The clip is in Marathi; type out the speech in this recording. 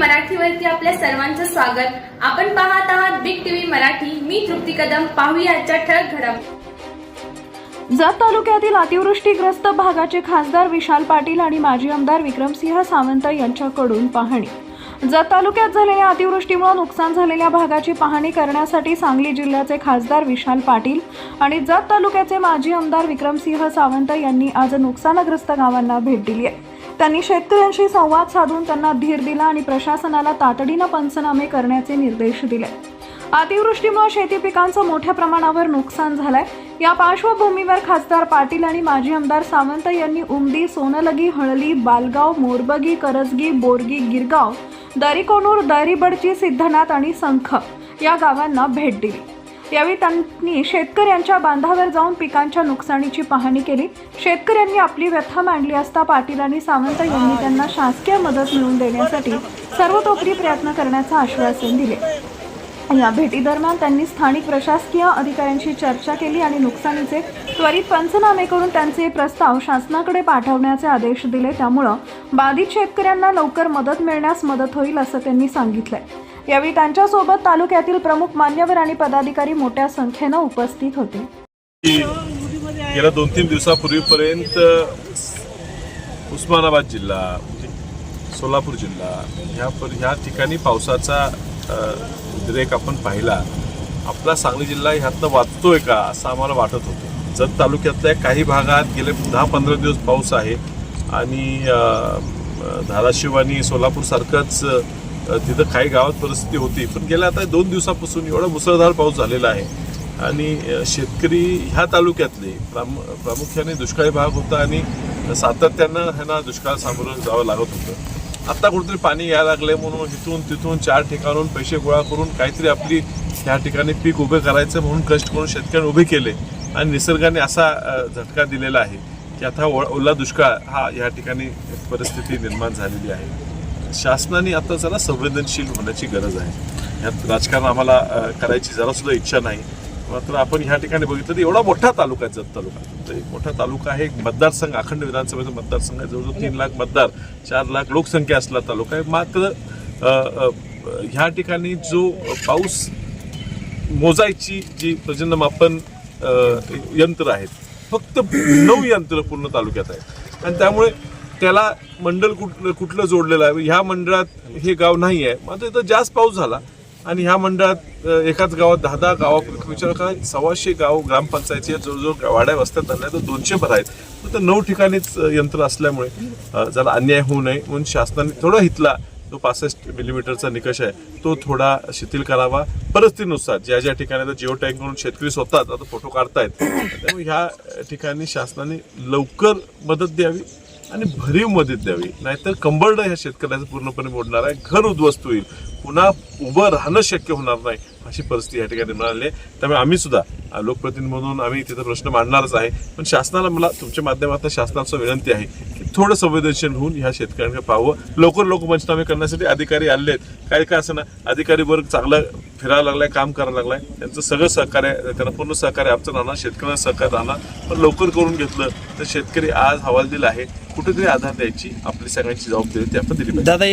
मराठीवरती आपल्या सर्वांचं स्वागत. आपण पाहत आहात बिग टीव्ही मराठी. मी तृप्ती कदम. पाहूया आजच्या ठळक घडामोडी जत तालुक्यातील अतिवृष्टीग्रस्त भागाचे खासदार विशाल पाटील आणि माजी आमदार विक्रमसिंह सावंत यांच्याकडून पाहणी. जत तालुक्यात झालेल्या अतिवृष्टीमुळे नुकसान झालेल्या भागाची पाहणी करण्यासाठी सांगली जिल्ह्याचे खासदार विशाल पाटील आणि जत तालुक्याचे माजी आमदार विक्रमसिंह सावंत यांनी आज नुकसानग्रस्त गावांना भेट दिली आहे. त्यांनी शेतकऱ्यांशी संवाद साधून त्यांना धीर दिला आणि प्रशासनाला तातडीनं पंचनामे करण्याचे निर्देश दिले. अतिवृष्टीमुळे शेती पिकांचं मोठ्या प्रमाणावर नुकसान झालंय. या पार्श्वभूमीवर खासदार पाटील आणि माजी आमदार सावंत यांनी उमदी सोनलगी हळली बालगाव मोरबगी करजगी बोरगी गिरगाव दरीकोनूर दरीबडची सिद्धनाथ आणि संख या गावांना भेट दिली. यावेळी त्यांनी शेतकऱ्यांच्या बांधावर जाऊन पिकांच्या नुकसानीची पाहणी केली. शेतकऱ्यांनी आपली व्यथा मांडली असता पाटील आणि सावंत यांनी त्यांना शासकीय मदत मिळवून देण्यासाठी सर्वतोपरी प्रयत्न करण्याचं आश्वासन दिले. या भेटीदरम्यान त्यांनी स्थानिक प्रशासकीय अधिकाऱ्यांशी चर्चा केली आणि नुकसानीचे त्वरित पंचनामे करून त्यांचे प्रस्ताव शासनाकडे पाठवण्याचे आदेश दिले. त्यामुळं बाधित शेतकऱ्यांना लवकर मदत मिळण्यास मदत होईल असं त्यांनी सांगितलंय. यावेळी त्यांच्यासोबत तालुक्यातील प्रमुख मान्यवर आणि पदाधिकारी मोठ्या संख्येनं उपस्थित होते. गेल्या दोन तीन दिवसापूर्वीपर्यंत उस्मानाबाद जिल्हा म्हणजे सोलापूर जिल्हा ह्या पर ह्या ठिकाणी पावसाचा उद्रेक आपण पाहिला. आपला सांगली जिल्हा ह्यातनं वाचतोय का असं आम्हाला वाटत होतं. जत तालुक्यातल्या काही भागात गेले दहा पंधरा दिवस पाऊस आहे आणि धाराशिव आणि सोलापूरसारखंच तिथं काही गावात परिस्थिती होती. पण गेल्या आता दोन दिवसापासून एवढा मुसळधार पाऊस झालेला आहे. आणि शेतकरी ह्या तालुक्यातले प्राम प्रामुख्याने दुष्काळी भाग होता आणि सातत्यानं ह्यांना दुष्काळ सामोरं जावं लागत होतं. आत्ता कुठेतरी पाणी यायला लागले म्हणून इथून तिथून चार ठिकाणून पैसे गोळा करून काहीतरी आपली ह्या ठिकाणी पीक उभे करायचं म्हणून कष्ट करून शेतकऱ्यांनी उभे केले आणि निसर्गाने असा झटका दिलेला आहे की आता ओ- ओला दुष्काळ हा या ठिकाणी परिस्थिती निर्माण झालेली आहे. शासनाने आता जरा संवेदनशील होण्याची गरज आहे. ह्यात राजकारण आम्हाला करायची जरा सुद्धा इच्छा नाही. मात्र आपण ह्या ठिकाणी बघितलं तर एवढा मोठा तालुका आहे जत तालुका. तर एक मोठा तालुका आहे एक मतदारसंघ अखंड विधानसभेचा मतदारसंघ आहे. जवळजवळ तीन लाख मतदार चार लाख लोकसंख्या असला तालुका आहे. मात्र ह्या ठिकाणी जो पाऊस मोजायची जी प्रजनमापन यंत्र आहेत फक्त नऊ यंत्र पूर्ण तालुक्यात आहेत. आणि त्यामुळे त्याला मंडल कुठलं कुठलं जोडलेलं आहे? ह्या मंडळात हे गाव नाही आहे. मात्र इथं जास्त पाऊस झाला. आणि ह्या मंडळात एकाच गावात दहा दहा गावा विचार का सव्वाशे गाव ग्रामपंचायतचे जवळजवळ वाड्या वस्त्यात त्यांना तर दोनशे भर आहेत. तर नऊ ठिकाणीच यंत्र असल्यामुळे ज्याला जरा अन्याय होऊ नये म्हणून शासनाने थोडा हितला जो पासष्ट मिलीमीटरचा निकष आहे तो थोडा शिथिल करावा. परिस्थितीनुसार ज्या ज्या ठिकाणी आता जिओ टँक म्हणून शेतकरी स्वतःच आता फोटो काढतायत त्यामुळे ह्या ठिकाणी शासनाने लवकर मदत द्यावी. आणि भरीव मदत द्यावी. नाहीतर कंबरडं ह्या शेतकऱ्याचं पूर्णपणे मोडणार आहे. घर उद्ध्वस्त होईल. पुन्हा उभं राहणं शक्य होणार नाही अशी परिस्थिती या ठिकाणी मिळाली आहे. त्यामुळे आम्ही सुद्धा लोकप्रतिनिधी म्हणून आम्ही तिथे प्रश्न मांडणारच आहे. पण शासनाला मला तुमच्या माध्यमातून शासनाचं विनंती आहे की थोडं संवेदनशील होऊन ह्या शेतकऱ्यांकडे पाहावं. लवकर लोक पंचनामे करण्यासाठी अधिकारी आले आहेत. काय काय असं ना अधिकारी वर्ग चांगला फिरायला लागलाय काम करायला लागलाय. त्यांचं सगळं सहकार्य त्यांना पूर्ण सहकार्य आमचं राहणार शेतकऱ्यांना सहकार्य राहणार. पण लवकर करून घेतलं तर शेतकरी आज हवालदिल आहे. कुठेतरी आधार द्यायची. आपली सगळ्यांची जबाबदारी ती आपण दिली पाहिजे. दादा